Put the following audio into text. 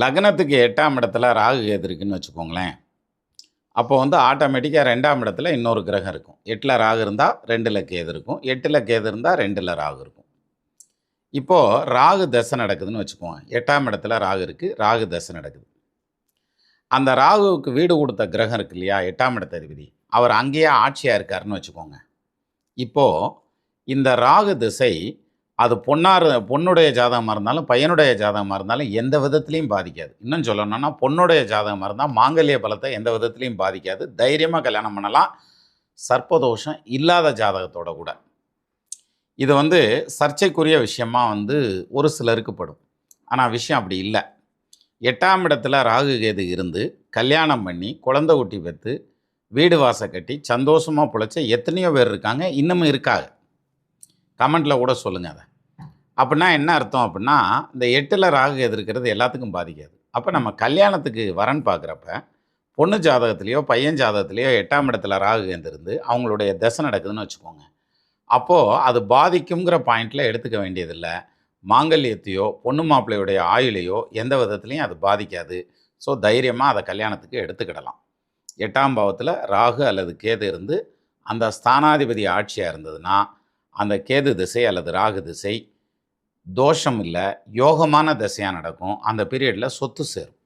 லக்னத்துக்கு எட்டாம் இடத்துல ராகு கேது இருக்குன்னு வச்சுக்கோங்களேன். அப்போ வந்து ஆட்டோமேட்டிக்காக ரெண்டாம் இடத்துல இன்னொரு கிரகம் இருக்கும். எட்டில் ராகு இருந்தால் ரெண்டில் கேது இருக்கும். எட்டில் கேது இருந்தால் ரெண்டில் ராகு இருக்கும். இப்போது ராகு தசை நடக்குதுன்னு வச்சுக்கோங்க. எட்டாம் இடத்துல ராகு இருக்குது ராகு தசை நடக்குது. அந்த ராகுவுக்கு வீடு கொடுத்த கிரகம் இருக்கு இல்லையா? எட்டாம் இடத்த அதிபதி. அவர் அங்கேயே ஆட்சியாக இருக்காருன்னு வச்சுக்கோங்க. இப்போது இந்த ராகு திசை அது பொண்ணார் பொண்ணுடைய ஜாதகமாக இருந்தாலும் பையனுடைய ஜாதகமாக இருந்தாலும் எந்த விதத்துலையும் பாதிக்காது. இன்னும் சொல்லணும்னா பொண்ணுடைய ஜாதகமாக இருந்தால் மாங்கல்ய பலத்தை எந்த விதத்துலையும் பாதிக்காது. தைரியமாக கல்யாணம் பண்ணலாம். சர்ப்பதோஷம் இல்லாத ஜாதகத்தோட கூட. இது வந்து சர்ச்சைக்குரிய விஷயமா வந்து ஒரு சிலருக்கு படும். ஆனால் விஷயம் அப்படி இல்லை. எட்டாம் இடத்துல ராகு கேது இருந்து கல்யாணம் பண்ணி குழந்தை குட்டி பெற்று வீடு வாசல் கட்டி சந்தோஷமாக பிழைச்ச எத்தனையோ பேர் இருக்காங்க. இன்னமும் இருக்காங்க. கமெண்ட்டில் கூட சொல்லுங்கள் அதை. அப்படின்னா என்ன அர்த்தம் அப்படின்னா இந்த எட்டில் ராகு கேது இருக்கிறது எல்லாத்துக்கும் பாதிக்காது. அப்போ நம்ம கல்யாணத்துக்கு வரன் பார்க்குறப்ப பொண்ணு ஜாதகத்துலேயோ பையன் ஜாதகத்துலேயோ எட்டாம் இடத்துல ராகு கேந்து இருந்து அவங்களுடைய தசை நடக்குதுன்னு வச்சுக்கோங்க. அப்போது அது பாதிக்குங்கிற பாயிண்டில் எடுத்துக்க வேண்டியதில்லை. மாங்கல்யத்தையோ பொண்ணு மாப்பிள்ளையுடைய ஆயுளையோ எந்த விதத்துலையும் அது பாதிக்காது. ஸோ தைரியமாக அதை கல்யாணத்துக்கு எடுத்துக்கிடலாம். எட்டாம் பாவத்தில் ராகு அல்லது கேது இருந்து அந்த ஸ்தானாதிபதி ஆட்சியாக இருந்ததுன்னா அந்த கேது திசை அல்லது ராகு திசை தோஷம் இல்லை யோகமான திசையாக நடக்கும். அந்த பீரியடில் சொத்து சேரும்.